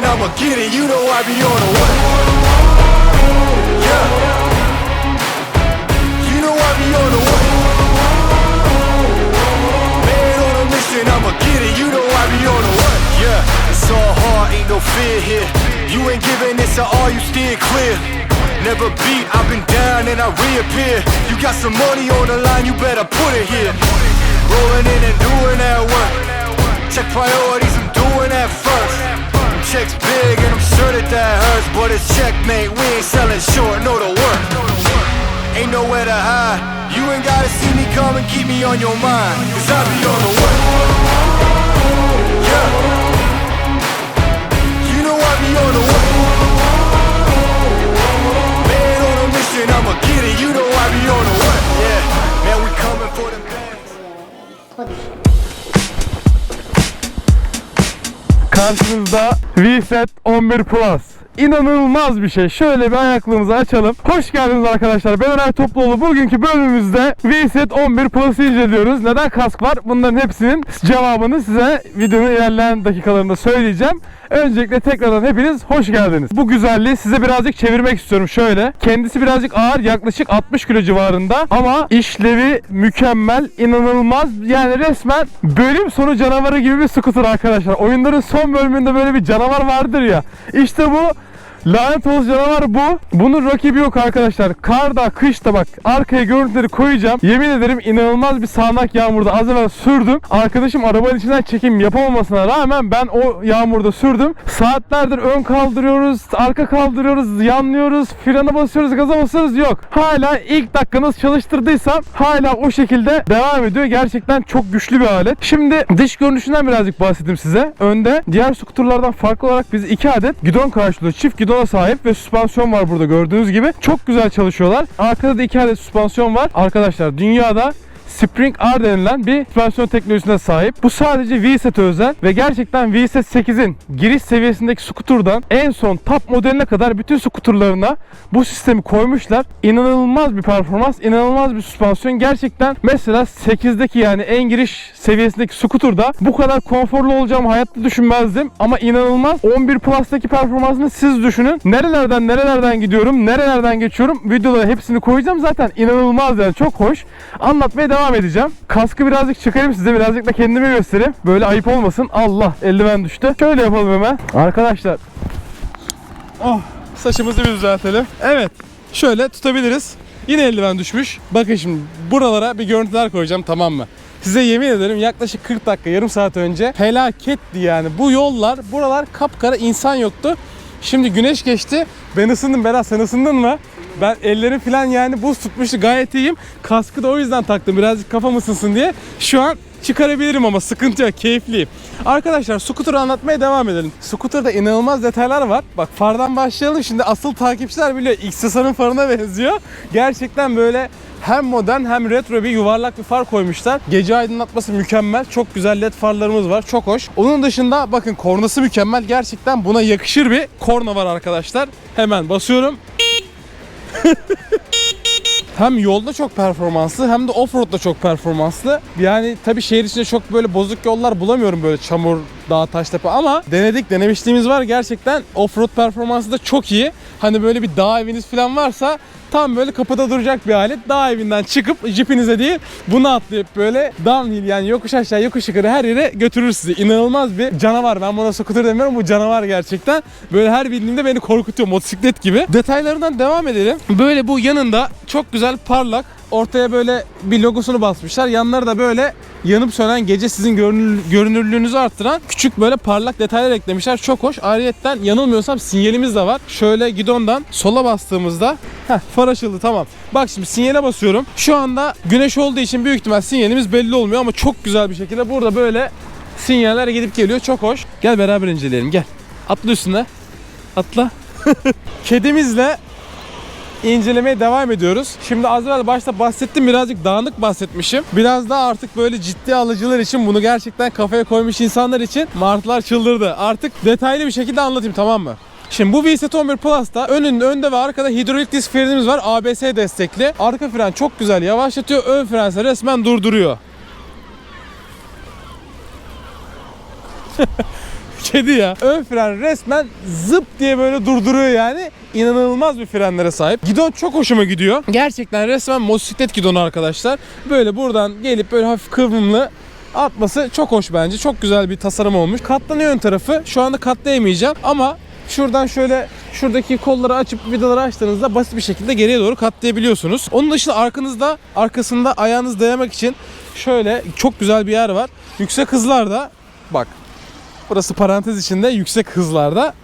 mission, I'ma get it. You know I be on a what? Yeah. You know I be on a what? Man on a mission, I'ma get it. You know I be on a what? Yeah. It's all hard, ain't no fear here. You ain't giving this at all, you steer clear. Never beat, I've been down and I reappear. You got some money on the line, you better put it here. Rolling in and doing that work. Check priorities, but it's checkmate. We ain't selling short, no the work. Ain't nowhere to hide. You ain't gotta see me come and keep me on your mind. Cause I be on the work. Yeah. You know I be on the work. Man on a mission, I'ma get it. You know I be on the work. Yeah. Man, we coming for them bags. Karşınızda VSET 11 Plus. İnanılmaz bir şey. Şöyle bir ayaklığımızı açalım. Hoş geldiniz arkadaşlar. Ben Öner Topluoğlu. Bugünkü bölümümüzde VSET 11 Plus'ı inceliyoruz. Neden kask var? Bunların hepsinin cevabını size videonun ilerleyen dakikalarında söyleyeceğim. Öncelikle tekrardan hepiniz hoş geldiniz. Bu güzelliği size birazcık çevirmek istiyorum şöyle. Kendisi birazcık ağır yaklaşık 60 kilo civarında ama işlevi mükemmel, inanılmaz. Yani resmen bölüm sonu canavarı gibi bir scooter arkadaşlar. Oyunların son bölümünde böyle bir canavar vardır ya. İşte bu Lanet olsun canavar bu. Bunun rakibi yok arkadaşlar. Karda, kışta bak arkaya görüntüleri koyacağım. Yemin ederim inanılmaz bir sağanak yağmurda az evvel sürdüm. Arkadaşım arabanın içinden çekim yapamamasına rağmen ben o yağmurda sürdüm. Saatlerdir ön kaldırıyoruz, arka kaldırıyoruz, yanlıyoruz, frene basıyoruz, gaza basıyoruz yok. Hala ilk dakikanız çalıştırdıysam hala o şekilde devam ediyor. Gerçekten çok güçlü bir alet. Şimdi dış görünüşünden birazcık bahsedeyim size. Önde diğer skuterlardan farklı olarak biz iki adet gidon karşılığı çift gidona sahip ve süspansiyon var burada gördüğünüz gibi. Çok güzel çalışıyorlar. Arkada da iki adet süspansiyon var. Arkadaşlar dünyada Spring R denilen bir süspansiyon teknolojisine sahip. Bu sadece VSET'e özel ve gerçekten VSET 8'in giriş seviyesindeki skuturdan en son top modeline kadar bütün skuturlarına bu sistemi koymuşlar. İnanılmaz bir performans, inanılmaz bir süspansiyon. Gerçekten mesela 8'deki yani en giriş seviyesindeki skuturda bu kadar konforlu olacağımı hayatta düşünmezdim. Ama inanılmaz. 11 Plus'taki performansını siz düşünün. Nerelerden nerelerden gidiyorum, nerelerden geçiyorum. Videolara hepsini koyacağım. Zaten inanılmaz yani çok hoş. Anlatmaya devam edeceğim. Kaskı birazcık çıkarayım size birazcık da kendimi göstereyim. Böyle ayıp olmasın. Allah eldiven düştü. Şöyle yapalım hemen. Arkadaşlar. Oh saçımızı bir düzeltelim. Evet. Şöyle tutabiliriz. Yine eldiven düşmüş. Bakın şimdi buralara bir görüntüler koyacağım tamam mı? Size yemin ederim yaklaşık 40 dakika yarım saat önce felaketti yani. Bu yollar buralar kapkara insan yoktu. Şimdi güneş geçti. Ben ısındım Berat sen ısındın mı? Ben ellerim falan yani buz tutmuştu gayet iyiyim. Kaskı da o yüzden taktım birazcık kafam ısınsın diye. Şu an çıkarabilirim ama sıkıntı yok keyifliyim. Arkadaşlar scooter'ı anlatmaya devam edelim. Scooter'da inanılmaz detaylar var. Bak fardan başlayalım şimdi asıl takipçiler biliyor XSR'ın farına benziyor. Gerçekten böyle hem modern hem retro bir yuvarlak bir far koymuşlar. Gece aydınlatması mükemmel. Çok güzel led farlarımız var. Çok hoş. Onun dışında bakın kornası mükemmel. Gerçekten buna yakışır bir korna var arkadaşlar. Hemen basıyorum. hem yolda çok performanslı hem de offroad'da çok performanslı. Yani tabii şehir içinde çok böyle bozuk yollar bulamıyorum böyle çamur, dağ, taş, tepe ama denedik, denemişliğimiz var. Gerçekten offroad performansı da çok iyi. Hani böyle bir dağ eviniz falan varsa tam böyle kapıda duracak bir alet. Dağ evinden çıkıp jipinize değil bunu atlayıp böyle downhill yani yokuş aşağı yokuş yukarı her yere götürür sizi. İnanılmaz bir canavar. Ben buna scooter demiyorum bu canavar gerçekten. Böyle her bindiğimde beni korkutuyor motosiklet gibi. Detaylarından devam edelim. Böyle bu yanında çok güzel parlak ortaya böyle bir logosunu basmışlar. Yanları da böyle yanıp sönen gece sizin görünür, görünürlüğünüzü arttıran küçük böyle parlak detaylar eklemişler. Çok hoş. Ayrıyetten yanılmıyorsam sinyalimiz de var. Şöyle gidondan sola bastığımızda heh, far açıldı tamam. Bak şimdi sinyale basıyorum. Şu anda güneş olduğu için büyük ihtimal sinyalimiz belli olmuyor ama çok güzel bir şekilde burada böyle sinyaller gidip geliyor. Çok hoş. Gel beraber inceleyelim gel. Atla üstüne. Atla. Kedimizle incelemeye devam ediyoruz. Şimdi az evvel başta bahsettim birazcık dağınık bahsetmişim. Biraz daha artık böyle ciddi alıcılar için bunu gerçekten kafaya koymuş insanlar için martılar çıldırdı. Artık detaylı bir şekilde anlatayım tamam mı? Şimdi bu VSET 11 Plus'ta önünde, önde ve arkada hidrolik disk frenimiz var. ABS destekli. Arka fren çok güzel yavaşlatıyor. Ön fren ise resmen durduruyor. Kedi ya. Ön fren resmen zıp diye böyle durduruyor yani. İnanılmaz bir frenlere sahip. Gidon çok hoşuma gidiyor. Gerçekten resmen motosiklet gidonu arkadaşlar. Böyle buradan gelip böyle hafif kıvrımlı atması çok hoş bence. Çok güzel bir tasarım olmuş. Katlanıyor ön tarafı. Şu anda katlayamayacağım ama şuradan şöyle şuradaki kolları açıp vidaları açtığınızda basit bir şekilde geriye doğru katlayabiliyorsunuz. Onun dışında arkanızda arkasında ayağınız dayamak için şöyle çok güzel bir yer var. Yüksek hızlarda bak burası parantez içinde yüksek hızlarda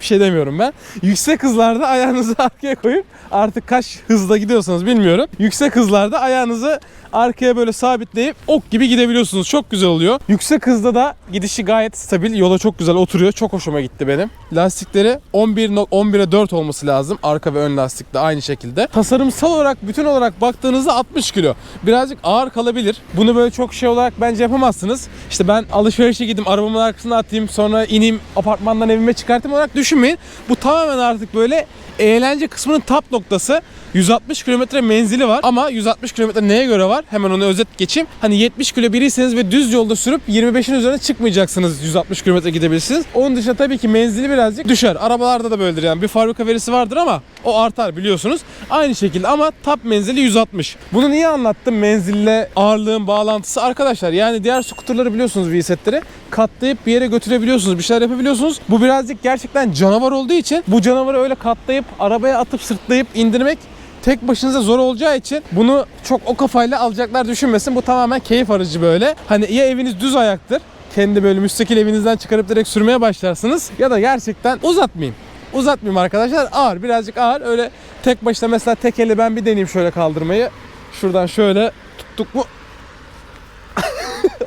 bir şey demiyorum ben. Yüksek hızlarda ayağınızı arkaya koyup artık kaç hızda gidiyorsanız bilmiyorum. Yüksek hızlarda ayağınızı arkaya böyle sabitleyip ok gibi gidebiliyorsunuz. Çok güzel oluyor. Yüksek hızda da gidişi gayet stabil. Yola çok güzel oturuyor. Çok hoşuma gitti benim. Lastikleri 11 no- 11'e 4 olması lazım. Arka ve ön lastik de aynı şekilde. Tasarımsal olarak bütün olarak baktığınızda 60 kilo. Birazcık ağır kalabilir. Bunu böyle çok şey olarak bence yapamazsınız. İşte ben alışverişe gideyim, arabamın arkasına atayım, sonra ineyim, apartmandan evime çıkartayım olarak düşünmeyin. Bu tamamen artık böyle eğlence kısmının top noktası. 160 kilometre menzili var ama 160 kilometre neye göre var? Hemen onu özet geçeyim. Hani 70 kilo biriyseniz ve düz yolda sürüp 25'in üzerine çıkmayacaksınız 160 kilometre gidebilirsiniz. Onun dışında tabii ki menzili birazcık düşer. Arabalarda da böyledir yani bir fabrika verisi vardır ama o artar biliyorsunuz. Aynı şekilde ama top menzili 160. Bunu niye anlattım menzille ağırlığın bağlantısı? Arkadaşlar yani diğer skuterları biliyorsunuz V-setleri katlayıp bir yere götürebiliyorsunuz. Bir şeyler yapabiliyorsunuz. Bu birazcık gerçekten canavar olduğu için bu canavarı öyle katlayıp arabaya atıp sırtlayıp indirmek tek başınıza zor olacağı için bunu çok o kafayla alacaklar düşünmesin. Bu tamamen keyif aracı böyle. Hani ya eviniz düz ayaktır. Kendi böyle müstakil evinizden çıkarıp direkt sürmeye başlarsınız. Ya da gerçekten uzatmayayım. Uzatmayayım arkadaşlar. Ağır birazcık ağır. Öyle tek başına mesela tek elle ben bir deneyeyim şöyle kaldırmayı. Şuradan şöyle tuttuk mu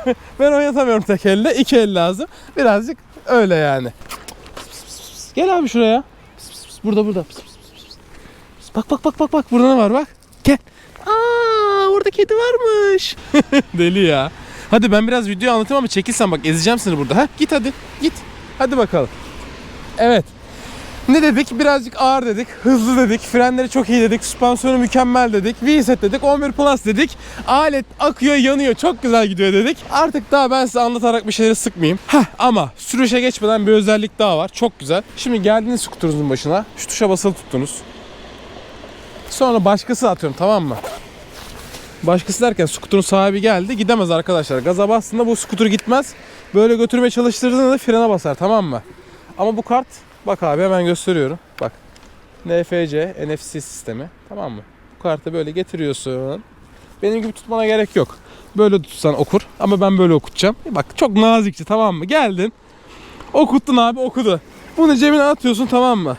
ben oynatamıyorum tek elle. iki el lazım. Birazcık öyle yani. Gel abi şuraya. Burada burada. Bak bak bak bak bak. Burada ne var bak. Gel. Aa orada kedi varmış. Deli ya. Hadi ben biraz video anlatayım ama çekilsen bak ezeceğim seni burada. Ha? Git hadi. Git. Hadi bakalım. Evet. Ne dedik? Birazcık ağır dedik, hızlı dedik, frenleri çok iyi dedik, süspansiyonu mükemmel dedik, V-Set dedik, 11 Plus dedik. Alet akıyor, yanıyor, çok güzel gidiyor dedik. Artık daha ben size anlatarak bir şeyleri sıkmayayım. Heh ama sürüşe geçmeden bir özellik daha var. Çok güzel. Şimdi geldiniz skuterunuzun başına. Şu tuşa basılı tuttunuz. Sonra başkası atıyorum tamam mı? Başkası derken skuterun sahibi geldi gidemez arkadaşlar. Gaza bastığında bu skuter gitmez. Böyle götürmeye çalıştırdığında da frene basar tamam mı? Ama bu kart bak abi hemen gösteriyorum. Bak. NFC, NFC sistemi tamam mı? Bu kartı böyle getiriyorsun. Benim gibi tutmana gerek yok. Böyle tutsan okur ama ben böyle okutacağım. Bak çok nazikçe tamam mı? Geldin. Okuttun abi okudu. Bunu cebine atıyorsun tamam mı?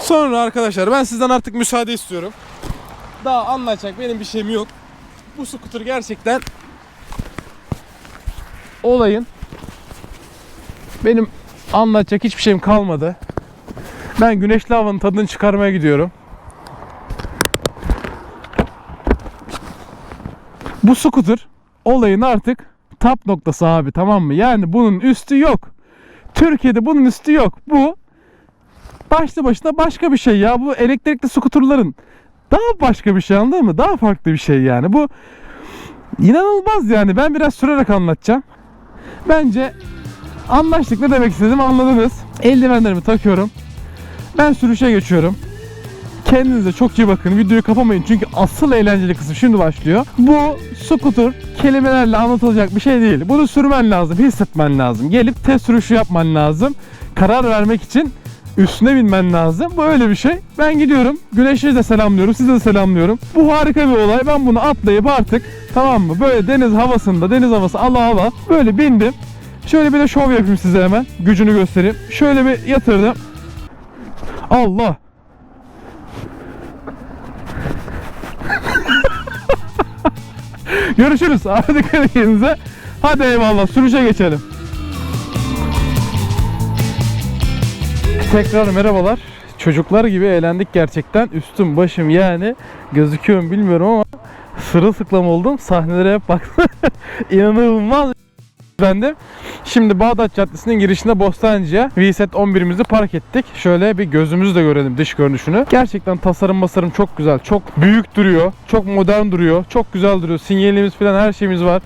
Sonra arkadaşlar ben sizden artık müsaade istiyorum. Daha anlatacak benim bir şeyim yok. Bu scooter gerçekten olayın benim anlatacak hiçbir şeyim kalmadı. Ben güneşli havanın tadını çıkarmaya gidiyorum. Bu scooter olayın artık tap noktası abi tamam mı? Yani bunun üstü yok. Türkiye'de bunun üstü yok. Bu başlı başına başka bir şey ya. Bu elektrikli skuterların daha başka bir şey anladın mı? Daha farklı bir şey yani. Bu inanılmaz yani. Ben biraz sürerek anlatacağım. Bence anlaştık ne demek istedim anladınız. Eldivenlerimi takıyorum. Ben sürüşe geçiyorum. Kendinize çok iyi bakın. Videoyu kapamayın çünkü asıl eğlenceli kısım şimdi başlıyor. Bu scooter kelimelerle anlatılacak bir şey değil. Bunu sürmen lazım, hissetmen lazım. Gelip test sürüşü yapman lazım. Karar vermek için üstüne binmen lazım. Bu öyle bir şey. Ben gidiyorum. Güneşi de selamlıyorum. Sizi de selamlıyorum. Bu harika bir olay. Ben bunu atlayıp artık tamam mı? Böyle deniz havasında, deniz havası ala ala böyle bindim. Şöyle bir de şov yapayım size hemen. Gücünü göstereyim. Şöyle bir yatırdım. Allah. Görüşürüz. Hadi kendinize. Hadi eyvallah. Sürüşe geçelim. Tekrar merhabalar. Çocuklar gibi eğlendik gerçekten. Üstüm başım yani gözüküyor bilmiyorum ama sırılsıklam oldum. Sahnelere hep baktım. İnanılmaz bendim. Şimdi Bağdat Caddesi'nin girişinde Bostancı'ya VSET 11'imizi park ettik. Şöyle bir gözümüzü de görelim dış görünüşünü. Gerçekten tasarım basarım çok güzel. Çok büyük duruyor. Çok modern duruyor. Çok güzel duruyor. Sinyalimiz falan her şeyimiz var.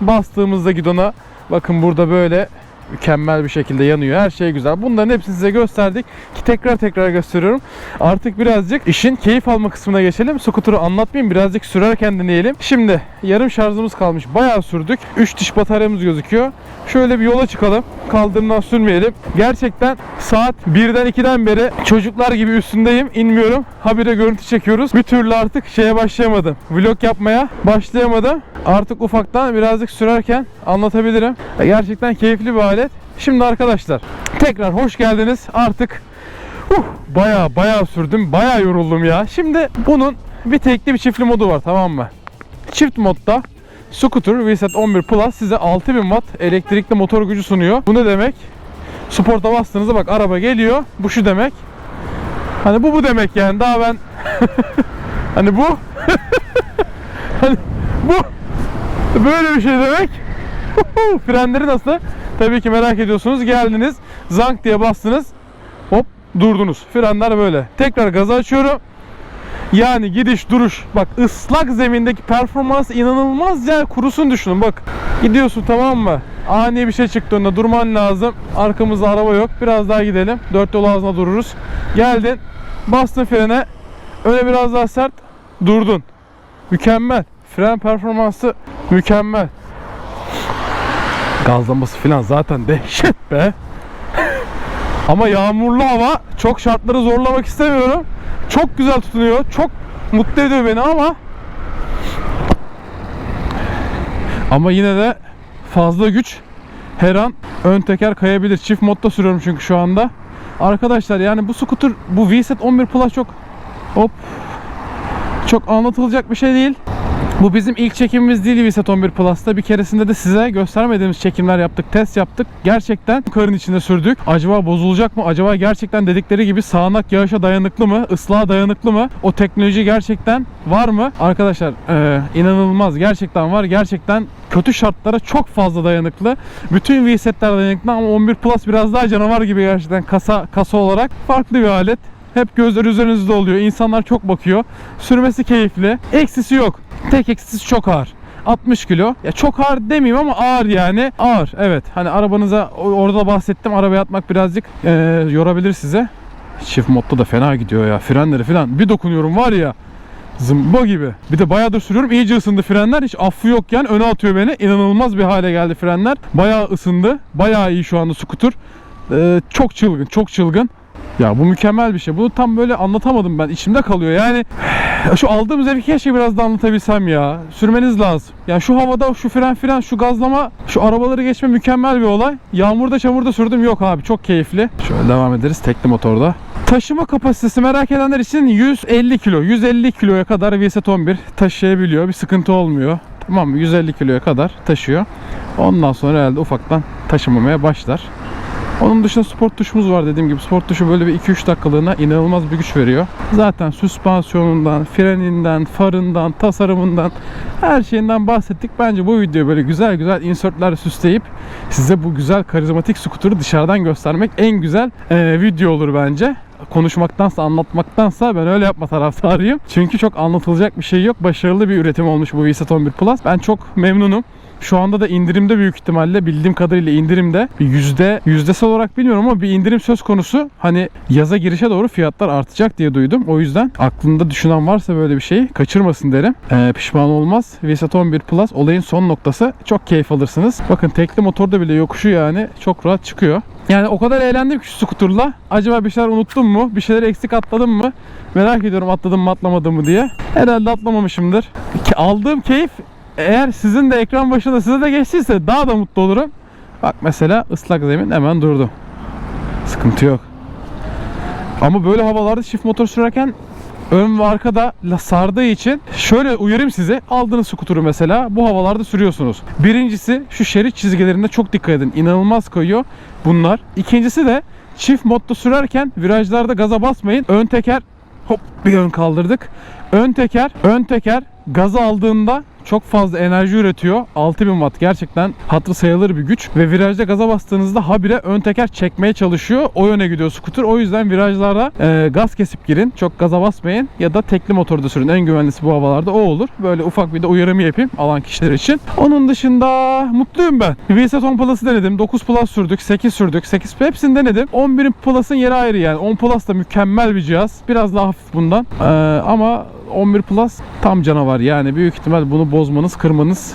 Bastığımızda gidona bakın burada böyle Mükemmel bir şekilde yanıyor. Her şey güzel. Bunların hepsini size gösterdik. Ki tekrar tekrar gösteriyorum. Artık birazcık işin keyif alma kısmına geçelim. Scooter'ı anlatmayayım. Birazcık sürerken deneyelim. Şimdi yarım şarjımız kalmış. Bayağı sürdük. 3 diş bataryamız gözüküyor. Şöyle bir yola çıkalım. Kaldırımdan sürmeyelim. Gerçekten saat 1'den 2'den beri çocuklar gibi üstündeyim. inmiyorum. Habire görüntü çekiyoruz. Bir türlü artık şeye başlayamadım. Vlog yapmaya başlayamadım. Artık ufaktan birazcık sürerken anlatabilirim. Gerçekten keyifli bir alet. Şimdi arkadaşlar tekrar hoş geldiniz. Artık uh, bayağı bayağı sürdüm. Bayağı yoruldum ya. Şimdi bunun bir tekli bir çiftli modu var tamam mı? Çift modda Scooter VSET 11 Plus size 6000 watt elektrikli motor gücü sunuyor. Bu ne demek? Sporta bastığınızda bak araba geliyor. Bu şu demek. Hani bu bu demek yani. Daha ben hani bu hani bu böyle bir şey demek. Frenleri nasıl? Tabii ki merak ediyorsunuz. Geldiniz. Zank diye bastınız. Hop durdunuz. Frenler böyle. Tekrar gazı açıyorum. Yani gidiş duruş bak ıslak zemindeki performans inanılmaz ya kurusun düşünün bak gidiyorsun tamam mı ani bir şey çıktığında durman lazım arkamızda araba yok biraz daha gidelim dört yol ağzına dururuz geldin bastın frene öne biraz daha sert durdun mükemmel fren performansı mükemmel gazlaması falan zaten dehşet be ama yağmurlu hava çok şartları zorlamak istemiyorum çok güzel tutunuyor. Çok mutlu ediyor beni ama ama yine de fazla güç her an ön teker kayabilir. Çift modda sürüyorum çünkü şu anda. Arkadaşlar yani bu scooter bu VSET 11 Plus çok hop çok anlatılacak bir şey değil. Bu bizim ilk çekimimiz değil VSET 11 Plus'ta. Bir keresinde de size göstermediğimiz çekimler yaptık, test yaptık. Gerçekten karın içinde sürdük. Acaba bozulacak mı? Acaba gerçekten dedikleri gibi sağanak yağışa dayanıklı mı? Islığa dayanıklı mı? O teknoloji gerçekten var mı? Arkadaşlar e, inanılmaz. Gerçekten var. Gerçekten kötü şartlara çok fazla dayanıklı. Bütün VSET'ler dayanıklı ama 11 Plus biraz daha canavar gibi gerçekten kasa kasa olarak farklı bir alet. Hep gözler üzerinizde oluyor. İnsanlar çok bakıyor. Sürmesi keyifli. Eksisi yok. Tek eksisi çok ağır. 60 kilo. Ya çok ağır demeyeyim ama ağır yani. Ağır evet. Hani arabanıza orada bahsettim. Arabaya atmak birazcık eee, yorabilir size. Çift modda da fena gidiyor ya. Frenleri falan. Bir dokunuyorum var ya. Zımba gibi. Bir de bayağıdır sürüyorum. İyice ısındı frenler. Hiç affı yok yani. Öne atıyor beni. İnanılmaz bir hale geldi frenler. Bayağı ısındı. Bayağı iyi şu anda scooter. Eee, çok çılgın. Çok çılgın. Ya bu mükemmel bir şey. Bunu tam böyle anlatamadım ben. İçimde kalıyor. Yani şu aldığım zevki keşke biraz da anlatabilsem ya. Sürmeniz lazım. Ya şu havada şu fren fren şu gazlama şu arabaları geçme mükemmel bir olay. Yağmurda çamurda sürdüm yok abi çok keyifli. Şöyle devam ederiz tekli motorda. Taşıma kapasitesi merak edenler için 150 kilo. 150 kiloya kadar VSET 11 taşıyabiliyor. Bir sıkıntı olmuyor. Tamam mı? 150 kiloya kadar taşıyor. Ondan sonra herhalde ufaktan taşımamaya başlar. Onun dışında sport tuşumuz var dediğim gibi. Sport tuşu böyle bir 2-3 dakikalığına inanılmaz bir güç veriyor. Zaten süspansiyonundan, freninden, farından, tasarımından her şeyinden bahsettik. Bence bu videoyu böyle güzel güzel insertler süsleyip size bu güzel karizmatik scooter'ı dışarıdan göstermek en güzel eee, video olur bence konuşmaktansa anlatmaktansa ben öyle yapma taraftarıyım. Çünkü çok anlatılacak bir şey yok. Başarılı bir üretim olmuş bu VSET 11 Plus. Ben çok memnunum. Şu anda da indirimde büyük ihtimalle bildiğim kadarıyla indirimde yüzde yüzdesel olarak bilmiyorum ama bir indirim söz konusu. Hani yaza girişe doğru fiyatlar artacak diye duydum. O yüzden aklında düşünen varsa böyle bir şeyi kaçırmasın derim. Ee, pişman olmaz. VSET 11 Plus olayın son noktası. Çok keyif alırsınız. Bakın tekli motorda bile yokuşu yani çok rahat çıkıyor. Yani o kadar eğlendim ki şu skuturla. Acaba bir şeyler unuttum mu? Bir şeyler eksik atladım mı? Merak ediyorum atladım mı atlamadım mı diye. Herhalde atlamamışımdır. Aldığım keyif eğer sizin de ekran başında size de geçtiyse daha da mutlu olurum. Bak mesela ıslak zemin hemen durdu. Sıkıntı yok. Ama böyle havalarda çift motor sürerken ön ve arkada sardığı için şöyle uyarayım size. Aldığınız skuturu mesela bu havalarda sürüyorsunuz. Birincisi şu şerit çizgilerinde çok dikkat edin. İnanılmaz kayıyor bunlar. İkincisi de çift modda sürerken virajlarda gaza basmayın. Ön teker hop bir ön kaldırdık. Ön teker, ön teker gaza aldığında çok fazla enerji üretiyor. 6000 watt gerçekten hatırı sayılır bir güç. Ve virajda gaza bastığınızda habire ön teker çekmeye çalışıyor. O yöne gidiyor skuter. O yüzden virajlarda e, gaz kesip girin. Çok gaza basmayın. Ya da tekli motorda sürün. En güvenlisi bu havalarda o olur. Böyle ufak bir de uyarımı yapayım alan kişiler için. Onun dışında mutluyum ben. VSET 10 Plus'ı denedim. 9 Plus sürdük. 8 sürdük. 8 hepsini denedim. 11'in Plus'ın yeri ayrı yani. 10 Plus da mükemmel bir cihaz. Biraz daha hafif bundan. Ee, ama 11 Plus tam canavar. Yani büyük ihtimal bunu bozmanız, kırmanız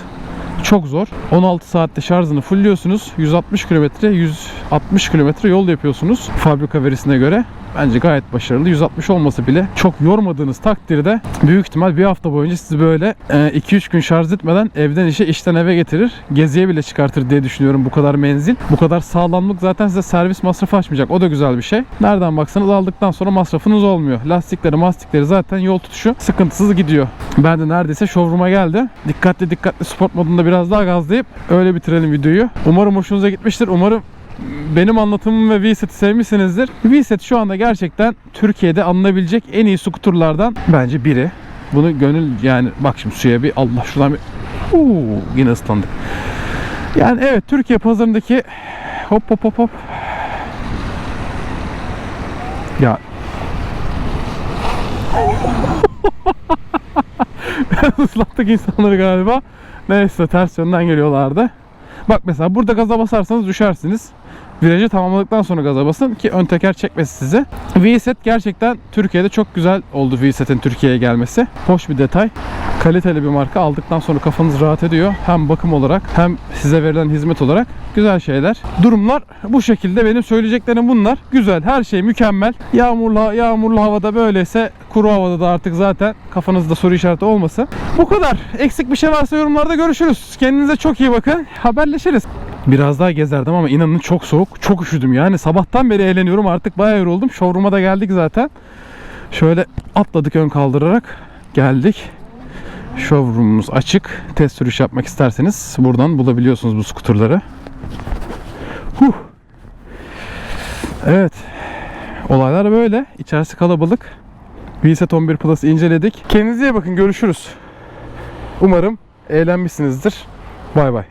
çok zor. 16 saatte şarjını fullliyorsunuz. 160 kilometre, 160 kilometre yol yapıyorsunuz fabrika verisine göre. Bence gayet başarılı. 160 olması bile çok yormadığınız takdirde büyük ihtimal bir hafta boyunca sizi böyle 2-3 gün şarj etmeden evden işe işten eve getirir. Geziye bile çıkartır diye düşünüyorum bu kadar menzil. Bu kadar sağlamlık zaten size servis masrafı açmayacak. O da güzel bir şey. Nereden baksanız aldıktan sonra masrafınız olmuyor. Lastikleri mastikleri zaten yol tutuşu sıkıntısız gidiyor. Ben de neredeyse showroom'a geldi. Dikkatli dikkatli sport modunda biraz daha gazlayıp öyle bitirelim videoyu. Umarım hoşunuza gitmiştir. Umarım benim anlatımım ve VSET'i sevmişsinizdir. VSET şu anda gerçekten Türkiye'de alınabilecek en iyi skuterlardan bence biri. Bunu gönül yani bak şimdi suya bir Allah şuradan bir Uuu, yine ıslandık. Yani evet Türkiye pazarındaki hop hop hop hop ya ıslattık insanları galiba. Neyse ters yönden geliyorlardı. Bak mesela burada gaza basarsanız düşersiniz. Virajı tamamladıktan sonra gaza basın ki ön teker çekmesin sizi. VSET gerçekten Türkiye'de çok güzel oldu VSET'in Türkiye'ye gelmesi. Hoş bir detay. Kaliteli bir marka aldıktan sonra kafanız rahat ediyor. Hem bakım olarak hem size verilen hizmet olarak güzel şeyler. Durumlar bu şekilde benim söyleyeceklerim bunlar. Güzel her şey mükemmel. Yağmurlu yağmurlu havada böyleyse kuru havada da artık zaten kafanızda soru işareti olmasın. Bu kadar. Eksik bir şey varsa yorumlarda görüşürüz. Kendinize çok iyi bakın. Haberleşiriz. Biraz daha gezerdim ama inanın çok soğuk. Çok üşüdüm yani. Sabahtan beri eğleniyorum. Artık bayağı yoruldum. Showroom'a da geldik zaten. Şöyle atladık ön kaldırarak geldik. Showroom'umuz açık. Test sürüş yapmak isterseniz buradan bulabiliyorsunuz bu skuterları. Huh. Evet. Olaylar böyle. İçerisi kalabalık. VSET 11 Plus inceledik. Kendinize iyi bakın. Görüşürüz. Umarım eğlenmişsinizdir. Bay bay.